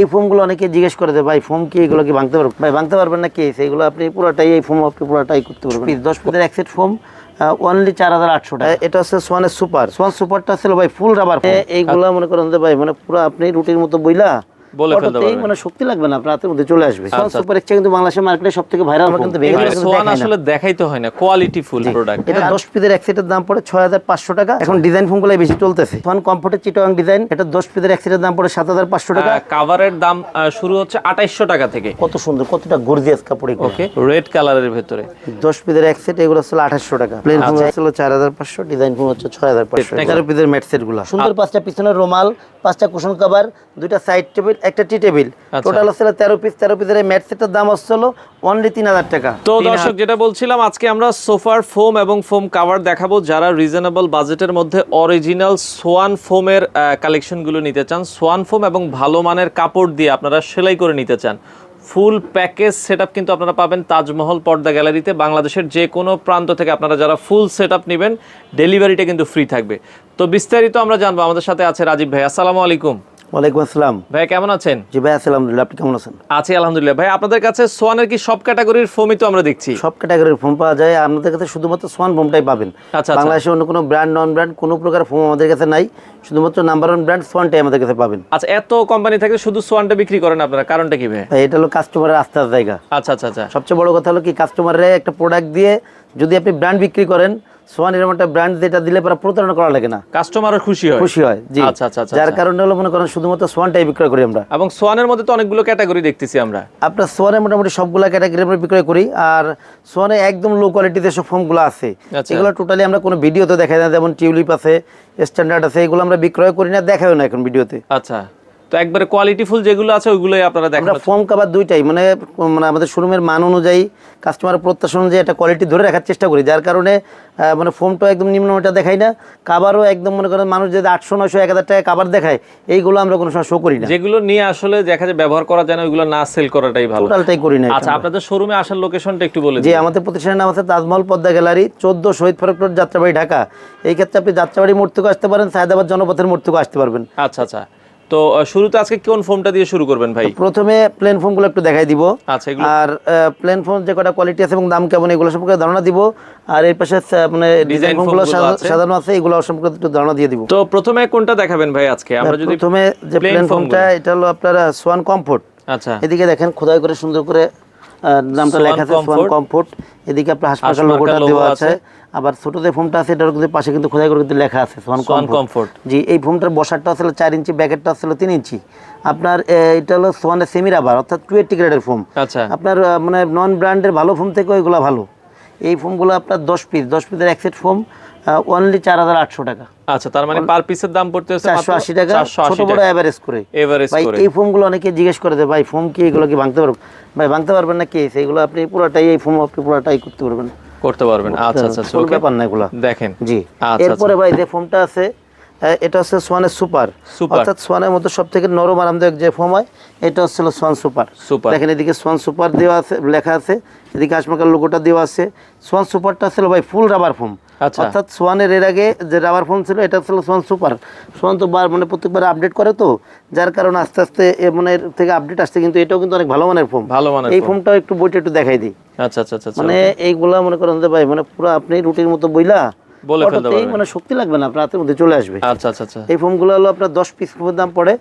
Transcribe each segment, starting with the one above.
এই ফোমগুলো অনেকে জিজ্ঞেস করে যে ভাই ফোম কি এগুলো কি ভাঙতে পারবেন ভাই ভাঙতে পারবেন না কি? সেইগুলো আপনি পুরোটাই এই ফোম আপনি পুরোটাই করতে পারবেন। দশ পিসের এক সেট ফোম অনলি চার হাজার আটশো টাকা। এটা হচ্ছে সোয়ানের সুপার সোয়ান সুপারটা ছিল ভাই ফুল রাবার এইগুলো মনে করেন যে ভাই মানে পুরো আপনি রুটির মতো বইলা বলে ফেলতে পারবেন। মানে শক্তি লাগবে না আপনার হাতের মধ্যে চলে আসবে। সোয়ান সুপার এক্সচেঞ্জ কিন্তু বাংলাদেশের মার্কেটে সব থেকে ভাইরাল কিন্তু কিন্তু সোয়ান আসলে দেখাইতে হয় না কোয়ালিটি ফুল প্রোডাক্ট এটা দশ পিসের এক সেটের দাম পড়ে ছয় হাজার পাঁচশো টাকা। এখন ডিজাইন ফোনগুলো বেশি চলতেছে। সোয়ান কমফোর্টের চিটোয়াং ডিজাইন এটা দশ পিসের এক সেটের দাম পড়ে সাত হাজার পাঁচশো টাকা। কাভারের দাম শুরু হচ্ছে আঠাইশশো টাকা থেকে। কত সুন্দর কতটা গর্জিয়াস কাপড় এগুলো। ওকে রেড কালারের ভেতরে। দশ পিসের এক সেট এগুলো ছিল আঠাশশো টাকা। প্লেন ফোন ছিল চার হাজার পাঁচশো ডিজাইন ফোন হচ্ছে ছয় হাজার পাঁচশো এগারো পিসের ম্যাট সেটগুলো সুন্দর পাঁচটা পিছনের রোমাল পাঁচটা কুশন কভার দুইটা সাইড টেবিল একটা টি টেবিল। আচ্ছা। টোটাল হচ্ছে তেরো পিস তেরো পিসের ম্যাট সেটের দাম হচ্ছিল অনলি তিন হাজার টাকা। তো দর্শক যেটা বলছিলাম আজকে আমরা সোফার ফোম এবং ফোম কাভার দেখাবো যারা রিজনেবল বাজেটের মধ্যে অরিজিনাল সোয়ান ফোমের কালেকশনগুলো নিতে চান। সোয়ান ফোম এবং ভালো মানের কাপড় দিয়ে আপনারা সেলাই করে নিতে চান। ফুল প্যাকেজ সেটআপ কিন্তু আপনারা পাবেন তাজমহল পর্দা গ্যালারিতে বাংলাদেশের যে কোনো প্রান্ত থেকে আপনারা যারা ফুল সেটআপ নেবেন ডেলিভারিটা কিন্তু ফ্রি থাকবে। তো বিস্তারিত আমরা জানব। আমাদের সাথে আছে রাজীব ভাই। আসসালামু আলাইকুম। ওয়ালাইকুম আসসালাম। ভাই কেমন আছেন? জি ভাই আলহামদুলিল্লাহ আপনি কেমন আছেন? আছি আলহামদুলিল্লাহ। ভাই আপনাদের কাছে সোয়ানের কি সব ক্যাটাগরির ফোমই তো আমরা দেখছি? সব ক্যাটাগরির ফোম পাওয়া যায়। আমাদের কাছে শুধুমাত্র সোয়ান ফোমটাই পাবেন। আচ্ছা, বাংলাদেশে অন্য কোনো ব্র্যান্ড নন ব্র্যান্ড কোনো প্রকার ফোম আমাদের কাছে নাই। শুধুমাত্র নাম্বার ওয়ান ব্র্যান্ড সোয়ানটাই আমাদের কাছে পাবেন। আচ্ছা এত কোম্পানি থেকে শুধু সোয়ানটা বিক্রি করেন আপনারা কারণটা কি ভাই? ভাই এটা হলো কাস্টমারের আস্থার জায়গা। আচ্ছা আচ্ছা আচ্ছা। সবচেয়ে বড় কথা হলো কি কাস্টমারের একটা প্রোডাক্ট দিয়ে যদি আপনি ব্র্যান্ড বিক্রি করেন সোয়ান এরকম একটা ব্র্যান্ড যেটা দিলে পরে প্রতারণা করা লাগে না। কাস্টমারও খুশি হয়। খুশি হয় জি। আচ্ছা আচ্ছা আচ্ছা যার আচ্ছা। কারণে হলো মনে করেন শুধুমাত্র সোয়ানটাই বিক্রয় করি আমরা। এবং সোয়ানের মধ্যে তো অনেকগুলো ক্যাটাগরি দেখতেছি আমরা। আপনার সোয়ানে মোটামুটি সবগুলা ক্যাটাগরি আমরা বিক্রয় করি আর সোয়ানে একদম লো কোয়ালিটিতে সব ফোমগুলো আছে আচ্ছা। এগুলো টোটালি আমরা কোনো ভিডিওতে দেখাই না যেমন টিউলিপ আছে স্ট্যান্ডার্ড আছে এগুলো আমরা বিক্রয় করি না দেখাও না এখন ভিডিওতে। আচ্ছা। তো একবারে কোয়ালিটি ফুল যেগুলো আছে ওইগুলোই আপনারা দেখেন আমরা ফোম কাভার দুইটাই মানে মানে আমাদের শোরুমের মান অনুযায়ী কাস্টমার প্রত্যাশা অনুযায়ী একটা কোয়ালিটি ধরে রাখার চেষ্টা করি। যার কারণে মানে ফোমটা একদম নিম্নমানটা দেখাই না কাবারও একদম মনে করেন মানুষ যদি আটশো নয়শো এক হাজার টাকা কাবার দেখায় এইগুলো আমরা কোনো সময় শো করি না। যেগুলো নিয়ে আসলে দেখা যায় ব্যবহার করা যায় না ওইগুলো না সেল করাটাই ভালো। টোটালটাই করি না আচ্ছা আপনাদের শোরুমে আসার লোকেশনটা একটু বলে যে আমাদের প্রতিষ্ঠানের নাম আছে তাজমহল পদ্মা গ্যালারি চোদ্দ শহীদ ফরক রোড যাত্রাবাড়ি ঢাকা। এই ক্ষেত্রে আপনি যাত্রাবাড়ি মোড় থেকেও আসতে পারেন সায়দাবাদ জনপথের মোড় থেকেও আসতে পারবেন। আচ্ছা আচ্ছা। তো শুরুতে আজকে কোন ফোমটা দিয়ে শুরু করবেন ভাই প্রথমে প্লেন ফোনগুলো একটু দেখাই দিব আচ্ছা আর প্লেন ফোন যে কটা কোয়ালিটি আছে এবং দাম কেমন এগুলো সম্পর্কে ধারণা দিব আর এর পাশে মানে ডিজাইন ফোনগুলো ফোনগুলো আছে। এগুলো সম্পর্কে একটু ধারণা দিয়ে দিব তো প্রথমে কোনটা দেখাবেন ভাই আজকে আমরা যদি প্রথমে যে প্লেন। ফোনটা এটা হলো আপনার সোয়ান কমফোর্ট আচ্ছা এদিকে দেখেন খোদাই করে সুন্দর করে নামটা লেখা আছে সোয়ান কমফোর্ট। এদিকে আপনার হাসপাতাল লোগোটা দেওয়া আছে। আবার ছোট যে ফোনটা আছে এটার কিন্তু পাশে কিন্তু খোদাই করে কিন্তু লেখা আছে সোয়ান কমফোর্ট জি এই ফোনটার বসারটা ছিল চার ইঞ্চি ব্যাকেটটা ছিল তিন ইঞ্চি। আপনার এটা হলো সোয়ানের সেমি রাবার অর্থাৎ টু এইটটি গ্রেডের ফোম আচ্ছা। আপনার মানে নন ব্র্যান্ডের ভালো ফোম থেকে ওইগুলো ভালো। এই ফোমগুলো আপনার দশ পিস দশ পিসের এক সেট ফোম অনলি চার হাজার আটশো টাকা। আচ্ছা তার মানে পার পিসের দাম পড়তে হচ্ছে চারশো আশি টাকা ছোট বড় অ্যাভারেজ করে। এভারেজ ভাই করে। এই ফোমগুলো অনেকে জিজ্ঞেস করে যে ভাই ফোম কি এগুলো কি ভাঙতে পারবেন ভাই ভাঙতে পারবেন না কি? সেইগুলো আপনি পুরোটাই এই ফোম আপনি পুরোটাই করতে পারবেন। করতে পারবেন। আচ্ছা আচ্ছা কোনো ওকে ব্যাপার না এগুলো। দেখেন। জি। আচ্ছা এরপরে ভাই যে ফোমটা আছে এটা হচ্ছে সোয়ানের সুপার সুপার অর্থাৎ সোয়ানের মধ্যে সব থেকে নরম আরামদায়ক যে ফোম হয় এটা হচ্ছে সোয়ান সুপার সুপার দেখেন এদিকে সোয়ান সুপার দেওয়া আছে লেখা আছে এদিকে আশমাকার লোগোটা দেওয়া আছে। সোয়ান সুপারটা ছিল ভাই ফুল রাবার ফোম আচ্ছা। অর্থাৎ সোয়ানের এর আগে যে রাবার ফোন ছিল এটা ছিল সোয়ান সুপার। সোয়ান তো বার মানে প্রত্যেকবার আপডেট করে তো যার কারণে আস্তে আস্তে মানে এর থেকে আপডেট আসছে কিন্তু এটাও কিন্তু অনেক ভালো মানের ফোন ভালো মানের এই ফোনটাও একটু বইটা একটু দেখাই দিই। আচ্ছা আচ্ছা আচ্ছা আচ্ছা। মানে এইগুলা মনে করেন যে ভাই মানে পুরো আপনি রুটির মতো বইলা বলে ফেলতে পারবেন। মানে শক্তি লাগবে না আপনার হাতের মধ্যে চলে আসবে। আচ্ছা আচ্ছা আচ্ছা। এই ফোমগুলো হলো আপনার দশ পিস দাম পড়ে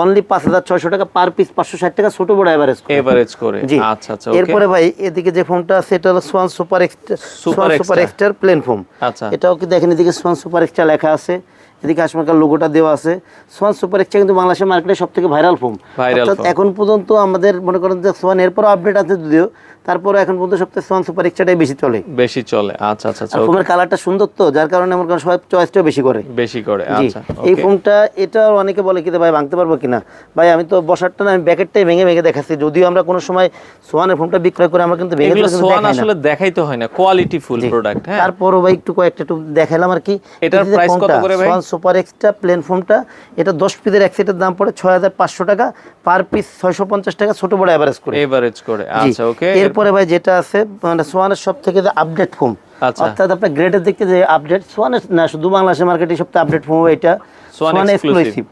অনলি পাঁচ হাজার ছয়শো টাকা পার পিস পাঁচশো ষাট টাকা ছোট বড় অ্যাভারেজ এভারেজ করে। আচ্ছা আচ্ছা ওকে এরপরে ভাই এদিকে যে ফোনটা আছে এটা হলো সোয়ান সুপার এক্সট্রা সুপার। এক্সট্রার প্লেন ফোম আচ্ছা। এটাও কি দেখেন এদিকে সোয়ান সুপার এক্সট্রা লেখা আছে এদিকে আশমাকার লোগোটা দেওয়া আছে। সোয়ান সুপার এক্সট্রা কিন্তু বাংলাদেশের মার্কেটে সব থেকে ভাইরাল ফোম অর্থাৎ এখন পর্যন্ত আমাদের মনে করেন যে সোয়ান এরপরও আপডেট আছে যদিও তারপরে এখন পর্যন্ত সবথেকে সোয়ান সুপার এক্সট্রাটাই বেশি চলে। বেশি চলে। আচ্ছা আচ্ছা আচ্ছা ফোমের কালারটা সুন্দর তো যার কারণে করেন সবাই চয়েসটাও বেশি করে। বেশি করে আচ্ছা এই ফোনটা এটা অনেকে বলে কি ভাই ভাঙতে পারব কিনা? ভাই আমি তো বসারটা না আমি ব্যাকেটটাই ভেঙে ভেঙে দেখাচ্ছি। যদিও আমরা কোনো সময় সোয়ানের ফোনটা বিক্রয় করে আমরা কিন্তু ভেঙে সোয়ান দেখাই। আসলে দেখাইতে হয় না কোয়ালিটি ফুল প্রোডাক্ট হ্যাঁ। তারপরও ভাই একটু কয়েকটা একটু দেখালাম আর কি। এটার price কত করে ভাই? সোয়ান সুপার এক্সট্রা প্লেন ফোনটা এটা দশ পিসের এক সেটের দাম পড়ে ছয় হাজার পাঁচশো টাকা পার পিস ছয়শো পঞ্চাশ টাকা ছোট বড় অ্যাভারেজ করে। এভারেজ করে আচ্ছা ওকে এরপরে ভাই যেটা আছে মানে সোয়ানের সব থেকে যে আপডেট আচ্ছা। অর্থাৎ আপনার গ্রেডের দিক থেকে যে আপডেট সোয়ানের না শুধু বাংলাদেশের মার্কেটে সবথেকে আপডেট ফোন এটা সোয়ান। এক্সক্লুসিভ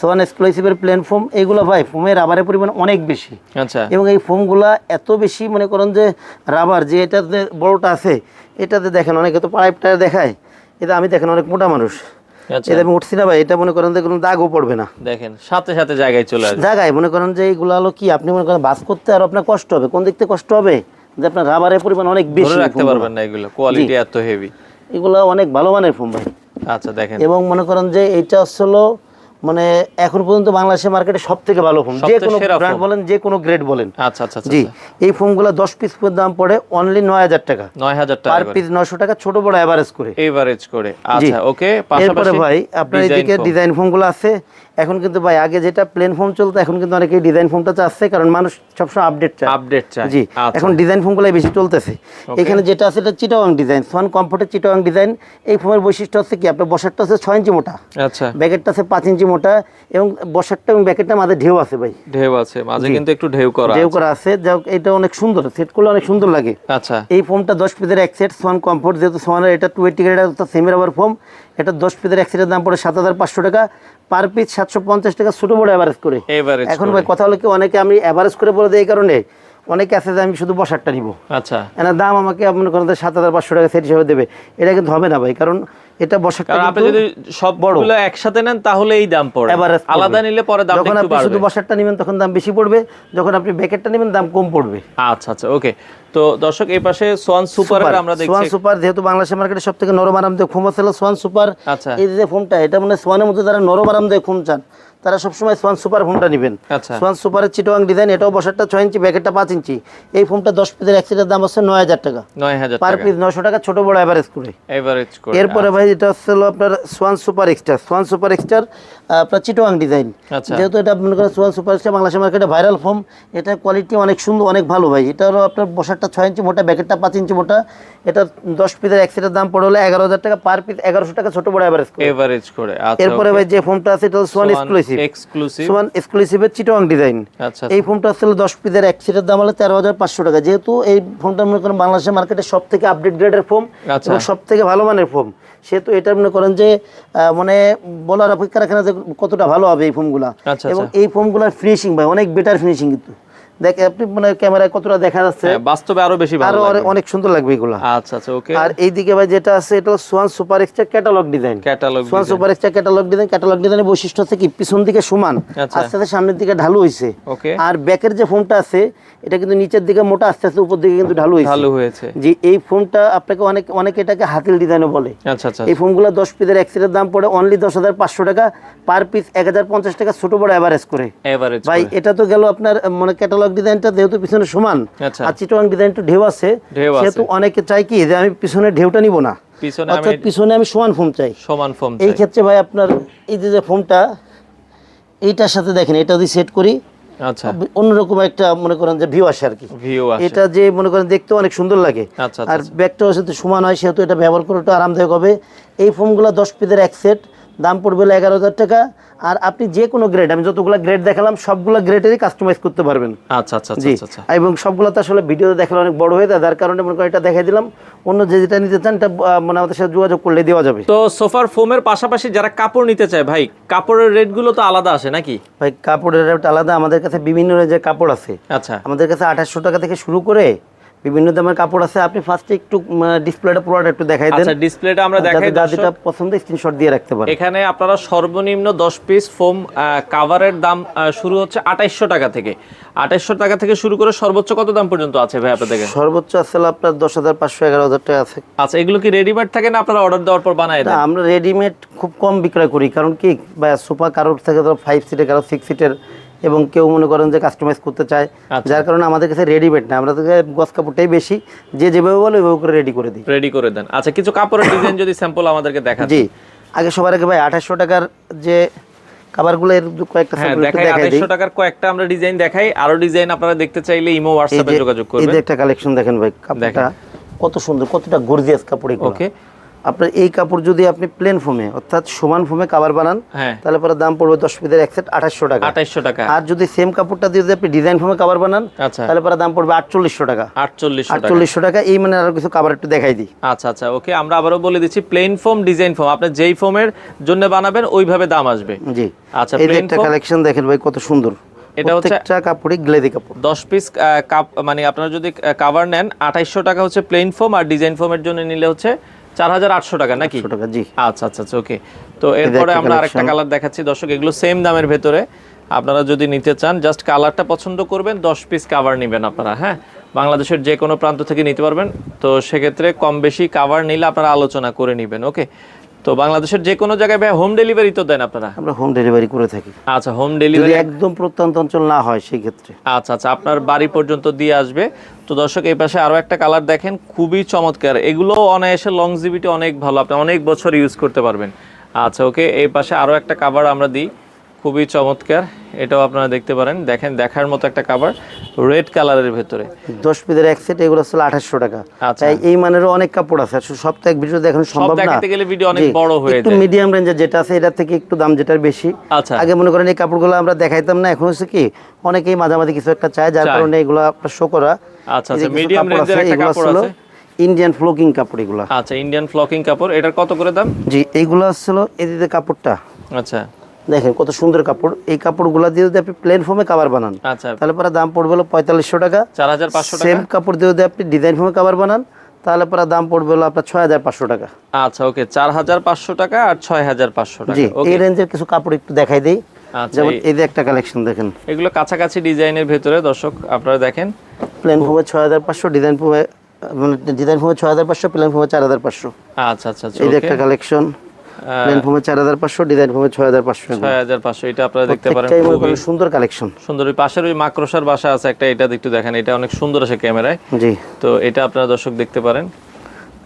সোয়ান এক্সক্লুসিভের প্লেন ফোম এইগুলো ভাই ফোমের রাবারের পরিমাণ অনেক বেশি আচ্ছা এবং এই ফোমগুলা এত বেশি মনে করেন যে রাবার যে এটাতে বড়টা আছে এটাতে দেখেন অনেকে তো পাইপটা দেখায় এটা আমি দেখেন অনেক মোটা মানুষ এটা আমি উঠছি না ভাই এটা মনে করেন যে কোনো দাগও পড়বে না। দেখেন সাথে সাথে জায়গায় চলে আসবে। জায়গায় মনে করেন যে এইগুলো হলো কি আপনি মনে করেন বাস করতে আর আপনার কষ্ট হবে। কোন দিক থেকে কষ্ট হবে? যে আপনার রাবারের পরিমাণ অনেক বেশি। রাখতে পারবেন না এগুলো কোয়ালিটি এত হেভি এগুলো অনেক ভালো মানের ফোন ভাই। আচ্ছা দেখেন। এবং মনে করেন যে এটা হলো মানে এখন পর্যন্ত বাংলাদেশের মার্কেটে সব থেকে ভালো ফোন যে কোনো ব্র্যান্ড বলেন যে কোনো গ্রেড বলেন। আচ্ছা আচ্ছা আচ্ছা জি এই ফোনগুলো দশ পিস দাম পড়ে অনলি নয় হাজার টাকা। নয় হাজার টাকা পার পিস নশো টাকা ছোট বড় অ্যাভারেজ করে। এভারেজ করে। আচ্ছা ওকে এরপরে ভাই আপনার এদিকে। ডিজাইন ফোনগুলো আছে। এখন কিন্তু ভাই আগে যেটা প্লেন ফোম চলতো এখন কিন্তু অনেকেই ডিজাইন ফোমটা চাচ্ছে কারণ মানুষ সবসময় আপডেট চায়। আপডেট চাই জি আচ্ছা। এখন ডিজাইন ফোমগুলাই বেশি চলতেছে। এখানে যেটা আছে এটা চিটাওয়াং ডিজাইন সোয়ান কমফোর্টের চিটাওয়াং ডিজাইন এই ফোমের বৈশিষ্ট্য হচ্ছে কি আপনার বসারটা আছে ছয় ইঞ্চি মোটা। আচ্ছা। ব্যাকেটটা আছে পাঁচ ইঞ্চি মোটা এবং বসারটা এবং ব্যাকেটটা মাঝে ঢেউ আছে ভাই। ঢেউ আছে মাঝে কিন্তু একটু ঢেউ করা ঢেউ করা আছে যা এটা অনেক সুন্দর সেট করলে অনেক সুন্দর লাগে। আচ্ছা। এই ফোমটা দশ পিসের এক সেট সোয়ান কমফোর্ট যেহেতু সোয়ানের এটা two eighty grade semi rubber foam এটা দশ পিসের এক সেটের দাম পড়ে সাত হাজার পাঁচশো টাকা। পার পিস সাতশো পঞ্চাশ টাকা ছোটো বড় অ্যাভারেজ করে। এখন ভাই কথা হলো কি অনেকে আমি অ্যাভারেজ করে বলে দিই এই কারণে। অনেকে আছে যে আমি শুধু বসারটা নিব। আচ্ছা। এনার দাম আমাকে মনে করেন সাত হাজার পাঁচশো টাকা সেট হিসাবে দেবে। এটা কিন্তু হবে না ভাই কারণ এটা বসারটা আপনি যদি সবগুলো একসাথে নেন তাহলে এই দাম পড়ে। Average আলাদা নিলে পরে দাম যখন আপনি শুধু বসারটা নেবেন তখন দাম বেশি পড়বে। যখন আপনি ব্যাকেটটা নেবেন দাম কম পড়বে। আচ্ছা আচ্ছা ওকে তো দর্শক এই পাশে সোয়ান সুপার আমরা সোয়ান সুপার যেহেতু বাংলাদেশের মার্কেটে সব থেকে নরম আরামদায়ক ফোম আছে সোয়ান সুপার আচ্ছা। এই যে ফোমটা এটা মানে সোয়ানের মধ্যে যারা নরম আরামদায়ক ফোম চান তারা সবসময় সোয়ান সুপার ফোনটা নেবেন। আচ্ছা। সোয়ান সুপারের চিটোয়াং ডিজাইন এটাও বসারটা ছয় ইঞ্চি ব্যাকেটটা পাঁচ ইঞ্চি। এই ফোনটা দশ পিসের একসিটার দাম হচ্ছে নয় হাজার টাকা। পার পিস নশো টাকা। ছোট বড় অ্যাভারেজ করে। এভারেজ করে এরপরে ভাই এটা হচ্ছে হলো আপনার Swan super extra Swan super এক্সট্রার আপনার চিটোয়াং ডিজাইন আচ্ছা। যেহেতু এটা মনে করেন সুপার এক্সট্রা বাংলাদেশের মার্কেটে ভাইরাল ফোম এটা কোয়ালিটি অনেক সুন্দর অনেক ভালো ভাই। এটা আপনার বসারটা ছয় ইঞ্চি মোটা ব্যাকেটটা পাঁচ ইঞ্চি মোটা। এটা দশ পিসের এক সেটের দাম পড়ে হলো এগারো হাজার টাকা পার পিস এগারোশো টাকা ছোট বড় করে। এভারেজ করে আচ্ছা এরপরে ভাই যে ফোমটা আছে এটা সোয়ান এক্সক্লুসিভ এক্সক্লুসিভ সোয়ান এক্সক্লুসিভের চিটোয়াং ডিজাইন আচ্ছা এই ফোনটা আসলে দশ পিসের এক সেটের দাম হলো তেরো হাজার পাঁচশো টাকা। যেহেতু এই ফোনটা মনে করেন বাংলাদেশের মার্কেটে সব থেকে আপডেট গ্রেডের ফোন আচ্ছা। এবং সব থেকে ভালো মানের ফোন সেহেতু এটা মনে করেন যে মানে বলার অপেক্ষা রাখে না যে কতটা ভালো হবে এই ফোমগুলা আচ্ছা, এবং এই ফোমগুলার ফিনিশিং ভাই অনেক বেটার ফিনিশিং কিন্তু। দেখে আপনি মানে ক্যামেরায় কতটা দেখা যাচ্ছে হ্যাঁ, বাস্তবে আরও বেশি ভালো আরও অনেক- সুন্দর লাগবে এগুলা। আচ্ছা আচ্ছা ওকে। আর এইদিকে ভাই যেটা আছে এটা Swan super extra catalogue design catalogue Swan super extra catalogue design catalogue ডিজাইনের বৈশিষ্ট্য হচ্ছে কি পিছন দিকে সমান আচ্ছা। আস্তে আস্তে সামনের দিকে ঢালু হয়েছে ওকে। আর ব্যাকের যে আছে এটা কিন্তু নিচের দিকে মোটা আস্তে আস্তে উপর দিকে কিন্তু ঢালু হয়েছে ভালো হয়েছে। যে এই ফোনটা আপনাকে অনেক অনেকে এটাকে হাতিল ডিজাইনও বলে। আচ্ছা আচ্ছা এই ফোনগুলো দশ পিসের এক সেটের দাম পড়ে অনলি দশ হাজার পাঁচশো টাকা পার পিস এক হাজার পঞ্চাশ টাকা ছোট বড় অ্যাভারেজ করে। এভারেজ ভাই এটা তো গেল আপনার মানে ক্যাটালগ ডিজাইনটা যেহেতু পিছনে সমান আচ্ছা। আর চিটোয়াং ডিজাইনটা ঢেউ আছে সেহেতু অনেকে চাই কি যে আমি পিছনে ঢেউটা নিব না। পিছনে আমি অর্থাৎ পিছনে আমি সমান ফোন চাই। সমান ফোম এই ক্ষেত্রে ভাই আপনার এই যে ফোনটা এইটার সাথে দেখেন এটা যদি সেট করি আচ্ছা। অন্যরকম একটা মনে করেন যে ভিউ আসে আর কি। এটা যে মনে করেন দেখতে অনেক সুন্দর লাগে। আচ্ছা আর আচ্ছা। ব্যাগটাও সাথে সমান হয় সেহেতু এটা ব্যবহার করে একটু আরামদায়ক হবে। এই ফোনগুলো দশ পিসের এক সেট দাম পড়বে এগারো হাজার টাকা। আর আপনি যে কোনো গ্রেড আমি যতগুলো গ্রেড দেখালাম সবগুলো গ্রেডেরই কাস্টমাইজ করতে পারবেন। আচ্ছা আচ্ছা জি আচ্ছা আচ্ছা। এবং সবগুলো তো আসলে ভিডিওতে দেখালে অনেক বড় হয়ে যায় যার কারণে মনে করেন এটা দেখাই দিলাম। অন্য যে যেটা নিতে চান এটা মানে আমাদের সাথে যোগাযোগ করলে দেওয়া যাবে। তো সোফার ফোমের পাশাপাশি যারা কাপড় নিতে চায় ভাই কাপড়ের রেটগুলো তো আলাদা আসে নাকি? ভাই কাপড়ের রেট আলাদা। আমাদের কাছে বিভিন্ন যে কাপড় আছে। আচ্ছা। আমাদের কাছে আঠাশশো টাকা থেকে শুরু করে বিভিন্ন দামের কাপড় আছে। আপনি ফার্স্টে একটু ডিসপ্লেটা পুরোটা একটু দেখাই দেন। আচ্ছা ডিসপ্লেটা আমরা দেখাই যাতে যেটা পছন্দ স্ক্রিনশট দিয়ে রাখতে পারেন। এখানে আপনারা সর্বনিম্ন দশ পিস ফোম কাভারের দাম শুরু হচ্ছে আঠাইশশো টাকা থেকে। আঠাইশশো টাকা থেকে শুরু করে সর্বোচ্চ কত দাম পর্যন্ত আছে ভাই আপনাদের কাছে? সর্বোচ্চ আসলে আপনার দশ হাজার পাঁচশো এগারো হাজার টাকা আছে। আচ্ছা এগুলো কি রেডিমেড থাকে না আপনারা অর্ডার দেওয়ার পর বানায় না দেন? আমরা রেডিমেড খুব কম বিক্রয় করি কারণ কি সোফা কারোর থেকে ধরো ফাইভ সিটের কারও সিক্স সিটের এবং কেউ মনে করেন যে কাস্টমাইজ করতে চায় আচ্ছা। যার কারণে আমাদের কাছে রেডিমেড না। আমরা গস কাপড়টাই বেশি যে যেভাবে বলে ওইভাবে করে রেডি করে দিই। রেডি করে দেন। আচ্ছা কিছু কাপড়ের ডিজাইন যদি স্যাম্পল আমাদেরকে দেখা জি। আগে সবার আগে ভাই আঠাশশো টাকার যে এর কয়েকটা হ্যাঁ দেখাই টাকার কয়েকটা আমরা ডিজাইন দেখাই। আরও ডিজাইন আপনারা দেখতে চাইলে ইমো হোয়াটসঅ্যাপে যোগাযোগ এই যে একটা কালেকশন দেখেন ভাই কাপড়টা কত সুন্দর কতটা গর্জিয়াস কাপড় এগুলো। ওকে আপনার এই কাপড় যদি আপনি প্লেন ফোমে অর্থাৎ সমান ফোমে কাবার বানান হ্যাঁ। তাহলে পরে দাম পড়বে দশ পিসের এক সেট আঠাশশো টাকা। আঠাইশশো টাকা। আর যদি সেম কাপড়টা দিয়ে যদি আপনি ডিজাইন ফোমে কাবার বানান আচ্ছা। তাহলে পরে দাম পড়বে আটচল্লিশশো টাকা। আটচল্লিশ আটচল্লিশশো টাকা এই মানে আরও কিছু কাবার একটু দেখাই দিই। আচ্ছা আচ্ছা ওকে আমরা আবারও বলে দিচ্ছি প্লেন ফোম ডিজাইন ফোম আপনি যেই ফোমের জন্য বানাবেন ওইভাবে দাম আসবে। জি। আচ্ছা এই একটা কালেকশন দেখেন ভাই কত সুন্দর। এটা হচ্ছে- কাপড়ই গ্লেদি কাপড়। দশ পিস কাপ মানে আপনারা যদি কাভার নেন আঠাইশশো টাকা হচ্ছে প্লেন ফোম আর ডিজাইন ফোমের জন্য নিলে হচ্ছে চার হাজার আটশো টাকা নাকি? টাকা জি। আচ্ছা আচ্ছা আচ্ছা ওকে তো এরপরে আমরা আরেকটা কালার দেখাচ্ছি। দর্শক এগুলো সেম দামের ভেতরে। আপনারা যদি নিতে চান জাস্ট কালারটা পছন্দ করবেন দশ পিস কাভার নেবেন আপনারা হ্যাঁ? বাংলাদেশের যে কোনো প্রান্ত থেকে নিতে পারবেন। তো সেক্ষেত্রে কম বেশি কাভার নিলে আপনারা আলোচনা করে নেবেন ওকে তো বাংলাদেশের যে কোনো জায়গায় ভাই হোম ডেলিভারি তো দেন আপনারা? আমরা হোম ডেলিভারি করে থাকি। আচ্ছা হোম যদি ডেলিভারি একদম প্রত্যন্ত অঞ্চল না হয় সেই ক্ষেত্রে আচ্ছা আচ্ছা আপনার বাড়ি পর্যন্ত দিয়ে আসবে। তো দর্শক এই পাশে আরও একটা কালার দেখেন খুবই চমৎকার। এগুলো অনায়াসে লংজিভিটি অনেক ভালো আপনি অনেক বছর ইউজ করতে পারবেন। আচ্ছা ওকে এই পাশে আরও একটা কাভার আমরা দিই। খুবই চমৎকার। এটাও আপনারা দেখতে পারেন। দেখেন দেখার মতো একটা কাভার রেড কালারের ভেতরে। দশ পিসের এক সেট এগুলো হচ্ছে আঠাশশো টাকা। আচ্ছা। তাই এই মানেরও অনেক কাপড় আছে। আসলে সব তো এক ভিডিও দেখানো সম্ভব না। গেলে ভিডিও অনেক বড় হয়ে একটু মিডিয়াম রেঞ্জের যেটা আছে এটার থেকে একটু দাম যেটার বেশি। আচ্ছা। আগে মনে করেন এই কাপড়গুলো আমরা দেখাইতাম না। এখন হচ্ছে কি অনেকেই মাঝামাঝি কিছু একটা চায় যার কারণে এগুলো আপনার শো করা। আচ্ছা আচ্ছা। মিডিয়াম রেঞ্জের একটা কাপড় আছে। ইন্ডিয়ান ফ্লোকিং কাপড় এগুলো। আচ্ছা ইন্ডিয়ান ফ্লকিং কাপড়। এটার কত করে দাম? জি এইগুলো আসছিল এদিকে কাপড়টা। আচ্ছা। দেখেন কত সুন্দর কাপড়। এই কাপড়গুলো দিয়ে যদি আপনি প্লেন ফর্মে কাভার বানান আচ্ছা। তাহলে পরে দাম পড়বে হলো পঁয়তাল্লিশশো টাকা। চার হাজার পাঁচশো সেম কাপড় দিয়ে যদি আপনি ডিজাইন ফর্মে কাভার বানান তাহলে পরে দাম পড়বে হলো আপনার ছয় হাজার পাঁচশো টাকা। আচ্ছা ওকে চার হাজার পাঁচশো টাকা আর ছয় হাজার পাঁচশো টাকা জি এই রেঞ্জের কিছু কাপড় একটু দেখাই দিই। আচ্ছা যেমন এই- এই যে একটা কালেকশন দেখেন। এগুলো কাছাকাছি ডিজাইনের ভেতরে দর্শক আপনারা দেখেন। প্লেন ফর্মে ছয় হাজার পাঁচশো ডিজাইন ফর্মে ডিজাইন ফর্মে ছয় হাজার পাঁচশো প্লেন ফর্মে চার হাজার পাঁচশো। আচ্ছা আচ্ছা আচ্ছা এই যে একটা কালেকশন প্লেন ফর্মে চার হাজার পাঁচশো ডিজাইন ফর্মে ছয় হাজার পাঁচশো ছয় হাজার পাঁচশো এটা আপনারা দেখতে পারেন খুবই সুন্দর কালেকশন সুন্দর। ওই পাশের ওই মাকড়সার বাসা আছে একটা এটা একটু দেখেন এটা অনেক সুন্দর আছে ক্যামেরায়। জি। তো এটা আপনারা দর্শক দেখতে পারেন।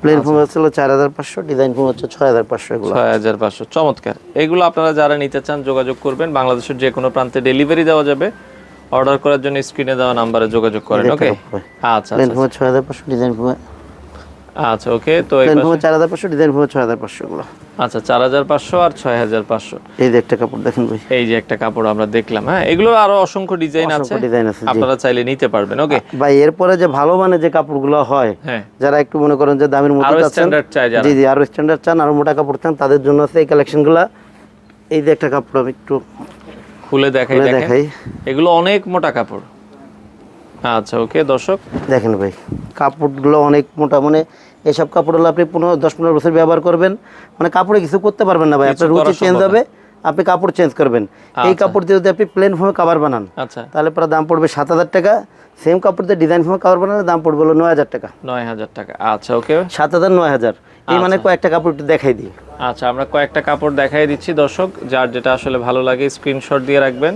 প্লেন আচ্ছা। হচ্ছিল চার হাজার পাঁচশো ডিজাইন ফর্মে হচ্ছে ছয় হাজার পাঁচশো এগুলো। ছয় হাজার পাঁচশো চমৎকার। এগুলো আপনারা যারা নিতে চান যোগাযোগ করবেন বাংলাদেশের যে কোনো প্রান্তে ডেলিভারি দেওয়া যাবে। অর্ডার করার জন্য স্ক্রিনে দেওয়া নাম্বারে যোগাযোগ করেন ওকে আচ্ছা প্লেন আচ্ছা। ফর্মে ছয় হাজার পাঁচশো ডিজাইন ফর্মে আচ্ছা ওকে তো এই পাশে- ফর্মে চার হাজার পাঁচশো ডিজাইন ফর্মে ছয় হাজার পাঁচশো এগুলো। আচ্ছা চার হাজার পাঁচশো আর ছয় হাজার পাঁচশো। এই যে একটা কাপড় দেখেন ভাই। এই যে একটা কাপড় আমরা দেখলাম হ্যাঁ? এগুলো আরও অসংখ্য ডিজাইন আছে। ডিজাইন আছে আপনারা চাইলে নিতে পারবেন ওকে? ভাই এরপরে যে ভালো মানে যে কাপড়গুলো হয় হ্যাঁ। যারা একটু মনে করেন যে দামের মধ্যে স্ট্যান্ডার্ড চাই যারা। জি জি আরও স্ট্যান্ডার্ড চান আরও মোটা কাপড় চান তাদের জন্য আছে এই কালেকশনগুলো এই যে একটা কাপড় আমি একটু খুলে দেখাই দেখাই। এগুলো অনেক মোটা কাপড়। আচ্ছা ওকে দর্শক। দেখেন ভাই কাপড়গুলো অনেক মোটা মানে এইসব কাপড়গুলো আপনি পনেরো দশ পনেরো বছর ব্যবহার করবেন। মানে কাপড়ে কিছু করতে পারবেন না ভাই আপনার রুচি চেঞ্জ হবে আপনি কাপড় চেঞ্জ করবেন। এই আচ্ছা। কাপড় দিয়ে যদি আপনি প্লেন ফর্মে কাভার বানান আচ্ছা। তাহলে পরে দাম পড়বে সাত হাজার টাকা। সেম কাপড় দিয়ে ডিজাইন ফর্মে কাভার বানালে দাম পড়বে হলো নয় হাজার টাকা। নয় হাজার টাকা। আচ্ছা ওকে সাত হাজার নয় হাজার। এই মানে কয়েকটা কাপড় একটু দেখাই দিই। আচ্ছা আমরা কয়েকটা কাপড় দেখাই দিচ্ছি দর্শক। যার যেটা আসলে ভালো লাগে স্ক্রিনশট দিয়ে রাখবেন।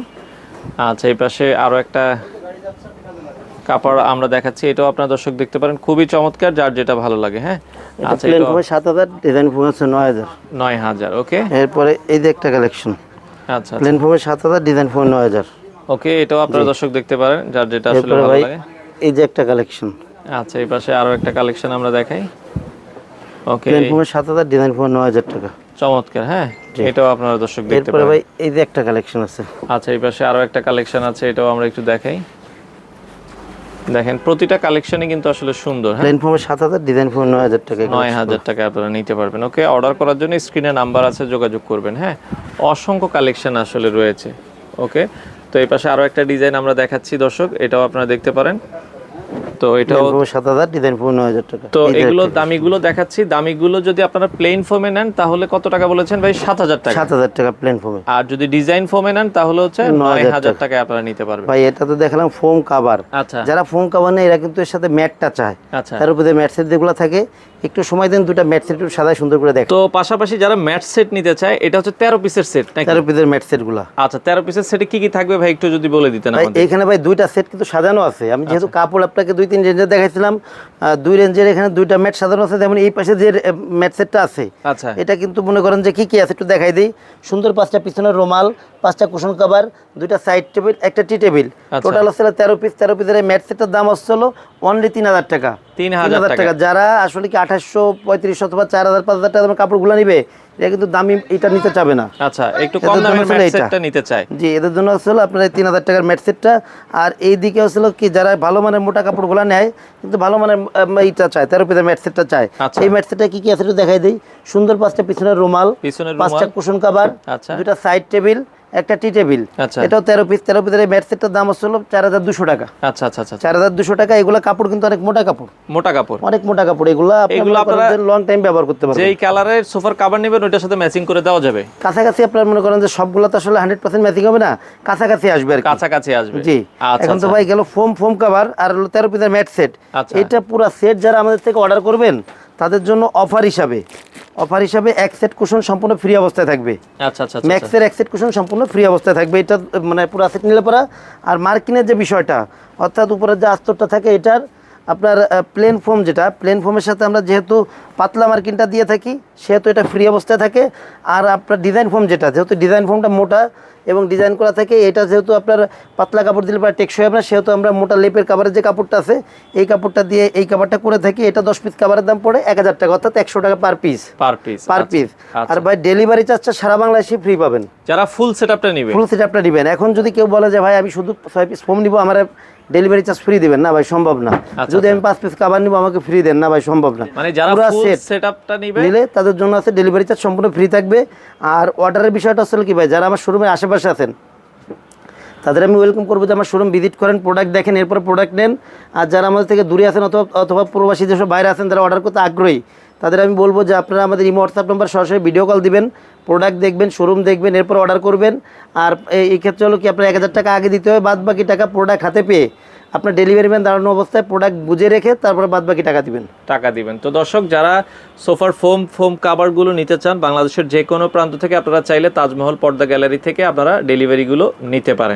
আচ্ছা এই পাশে আরও একটা কাপড় আমরা দেখাচ্ছি এটাও আপনার দর্শক দেখতে পারেন। খুবই চমৎকার যার যেটা ভালো লাগে হ্যাঁ? আচ্ছা প্লেন সাত হাজার ডিজাইন ফর্মে হচ্ছে নয় হাজার। নয় হাজার ওকে? এরপরে এই যে একটা কালেকশন আচ্ছা প্লেন সাত হাজার ডিজাইন ফর্মে নয় হাজার। ওকে এটাও আপনারা দর্শক দেখতে পারেন যার যেটা আসলে ভালো লাগে। এই যে একটা কালেকশন আচ্ছা এই পাশে আরও একটা কালেকশন আমরা দেখাই। ওকে। প্লেন সাত হাজার ডিজাইন ফর্মে নয় হাজার টাকা। চমৎকার হ্যাঁ? এটাও আপনারা দর্শক দেখতে এরপরে পারেন। ভাই এই যে একটা কালেকশন আছে। আচ্ছা এই পাশে আরও একটা কালেকশন আছে এটাও আমরা একটু দেখাই। দেখেন প্রতিটা কালেকশনই কিন্তু আসলে সুন্দর হ্যাঁ? প্লেন ফর্মে সাত হাজার ডিজাইন ফর্মে নয় হাজার টাকা নয় হাজার টাকা আপনারা নিতে পারবেন। ওকে অর্ডার করার জন্য স্ক্রিনে নাম্বার আছে যোগাযোগ করবেন হ্যাঁ? অসংখ্য কালেকশন আসলে রয়েছে ওকে? তো এই পাশে আরও একটা ডিজাইন আমরা দেখাচ্ছি দর্শক এটাও আপনারা দেখতে পারেন। তো এটাও সাত হাজার ডিজাইন পনেরো হাজার টাকা। তো এগুলো দামিগুলো দেখাচ্ছি। দামিগুলো যদি আপনারা প্লেন ফোমে নেন তাহলে কত টাকা বলেছেন ভাই? সাত হাজার টাকা। সাত হাজার টাকা প্লেন ফর্মে আর যদি ডিজাইন ফোমে নেন তাহলে হচ্ছে নয় নয় হাজার টাকায় আপনারা নিতে পারবেন। ভাই এটা তো দেখালাম ফোম কাভার আচ্ছা। যারা ফোম কাভার নেই এরা কিন্তু এর সাথে ম্যাটটা চায়। আচ্ছা। তার উপরে ম্যাট সেট যেগুলো থাকে একটু সময় দিন দুটা ম্যাট সেট সাদা সুন্দর করে দেখ তো পাশাপাশি যারা ম্যাট সেট নিতে চায় এটা হচ্ছে তেরো পিসের সেট তার উপরে ম্যাট সেটগুলা আচ্ছা তেরো পিসের সেটে কি কি থাকবে ভাই একটু যদি বলে দিতেন আমাদের। ভাই দুইটা সেট কিন্তু সাজানো আছে। আমি যেহেতু কাপড় আপনাকে দুই তিন রেঞ্জের দেখাইছিলাম দুই রেঞ্জের এখানে দুইটা ম্যাট সাজানো আছে যেমন এই পাশে যে ম্যাট সেটটা আছে আচ্ছা। এটা কিন্তু মনে করেন যে কি কি আছে একটু দেখাই দিই। সুন্দর পাঁচটা পিছনের রোমাল পাঁচটা কুশন কভার দুইটা সাইড টেবিল একটা টি টেবিল। টোটাল হচ্ছে তেরো পিস তেরো পিসের এই ম্যাট সেটটার দাম হচ্ছিল অনলি তিন হাজার টাকা। 3000 টাকা। যারা আসলে কি আঠাশশো পঁয়ত্রিশ অথবা চার হাজার পাঁচ হাজার টাকা দামের কাপড়গুলো নিবে এটা কিন্তু দামি এটা নিতে চাবে না। আচ্ছা একটু কম দামের ম্যাট সেটটা নিতে চায় জি এদের জন্য হচ্ছিল আপনার তিন হাজার টাকার ম্যাট সেটটা আর এই দিকে হচ্ছিল কি যারা ভালো মানের মোটা কাপড়গুলো নেয় কিন্তু ভালো মানের এইটা চায় তেরো পিসের ম্যাট সেটটা চায়। আচ্ছা। এই ম্যাট সেটটা কি কি আছে একটু দেখাই দিই। সুন্দর পাঁচটা পিছনের রুমাল পাঁচটা কুশন কাভার আচ্ছা। দুটা সাইড টেবিল একটা টি টেবিল। আচ্ছা। এটাও তেরো পিস তেরো পিসের এই ম্যাট সেটটার দাম হচ্ছিল চার হাজার দুশো টাকা। আচ্ছা আচ্ছা আচ্ছা চার হাজার দুশো টাকা এগুলো কাপড় কিন্তু অনেক মোটা কাপড়। মোটা কাপড়? অনেক মোটা কাপড় এগুলো এগুলো আপনারা লং টাইম ব্যবহার করতে পারবেন। যেই কালারের সোফার কাভার নেবেন ওইটার সাথে ম্যাচিং করে দেওয়া যাবে। কাছাকাছি আপনার মনে করেন যে সবগুলো তো আসলে হান্ড্রেড পার্সেন্ট ম্যাচিং হবে না কাছাকাছি আসবে আর কাছাকাছি আসবে। জি। আচ্ছা এখন তো আচ্ছা। ভাই গেল ফোম ফোম কভার আর হলো তেরো পিসের ম্যাট সেট আচ্ছা। এটা পুরো সেট যারা আমাদের থেকে অর্ডার করবেন তাদের জন্য অফার হিসাবে। অফার হিসাবে এক সেট কুশন সম্পূর্ণ ফ্রি অবস্থায় থাকবে। আচ্ছা আচ্ছা আচ্ছা ম্যাক্সের এক সেট কুশন সম্পূর্ণ ফ্রি অবস্থায় থাকবে। এটা মানে পুরো সেট নিলে পরা। আর মার্কিনের যে বিষয়টা অর্থাৎ উপরের যে আস্তরটা থাকে এটার আপনার প্লেন ফোম যেটা প্লেন ফোমের সাথে আমরা যেহেতু পাতলা মার্কিনটা দিয়ে থাকি সেহেতু এটা ফ্রি অবস্থায় থাকে। আর আপনার ডিজাইন ফোম যেটা যেহেতু ডিজাইন ফোমটা মোটা এবং ডিজাইন করা থাকে এটা যেহেতু আপনার পাতলা কাপড় দিলে পরে টেকসই হবে না সেহেতু আমরা মোটা লেপের কাভারের যে কাপড়টা আছে এই কাপড়টা দিয়ে এই কাপড়টা করে থাকি এটা দশ পিস কাভারের দাম পড়ে এক হাজার টাকা অর্থাৎ একশো টাকা per piece per piece per piece. আর ভাই ডেলিভারি চার্জটা সারা বাংলাদেশে ফ্রি পাবেন। যারা ফুল সেট আপটা নেবে। ফুল সেট আপটা দিবেন এখন যদি কেউ বলে যে ভাই আমি শুধু ছয় পিস ফোম নিবো আমার ডেলিভারি চার্জ ফ্রি দিবেন না ভাই সম্ভব না। যদি আমি পাঁচ পিস কাবার নিবো আমাকে ফ্রি দেন না ভাই সম্ভব না। মানে যারা পুরা সেটআপটা নেবে নিলে তাদের জন্য আছে ডেলিভারি চার্জ সম্পূর্ণ ফ্রি থাকবে। আর অর্ডারের বিষয়টা আসলে কি ভাই যারা আমার শোরুমের আশেপাশে আছেন তাদের আমি ওয়েলকাম করব যে আমার শোরুম ভিজিট করেন প্রোডাক্ট দেখেন এরপর প্রোডাক্ট নেন। আর যারা আমাদের থেকে দূরে আছেন অথবা অথবা প্রবাসী যেসব বাইরে আছেন যারা অর্ডার করতে আগ্রহী তাদের আমি বলব যে আপনারা আমাদের ইমো হোয়াটসঅ্যাপ নাম্বার সরাসরি ভিডিও কল দিবেন প্রোডাক্ট দেখবেন শোরুম দেখবেন, এরপর অর্ডার করবেন। আর এই- ক্ষেত্রে হলো কি, আপনার এক হাজার টাকা আগে দিতে হবে বাদ বাকি টাকা প্রোডাক্ট হাতে পেয়ে আপনার ডেলিভারি ম্যান দাঁড়ানো অবস্থায় প্রোডাক্ট বুঝে রেখে তারপর বাদ বাকি টাকা দিবেন। টাকা দিবেন। তো দর্শক, যারা সোফার ফোম ফোম কাভারগুলো নিতে চান, বাংলাদেশের যে কোনো প্রান্ত থেকে আপনারা চাইলে তাজমহল পর্দা গ্যালারি থেকে আপনারা ডেলিভারিগুলো নিতে পারেন।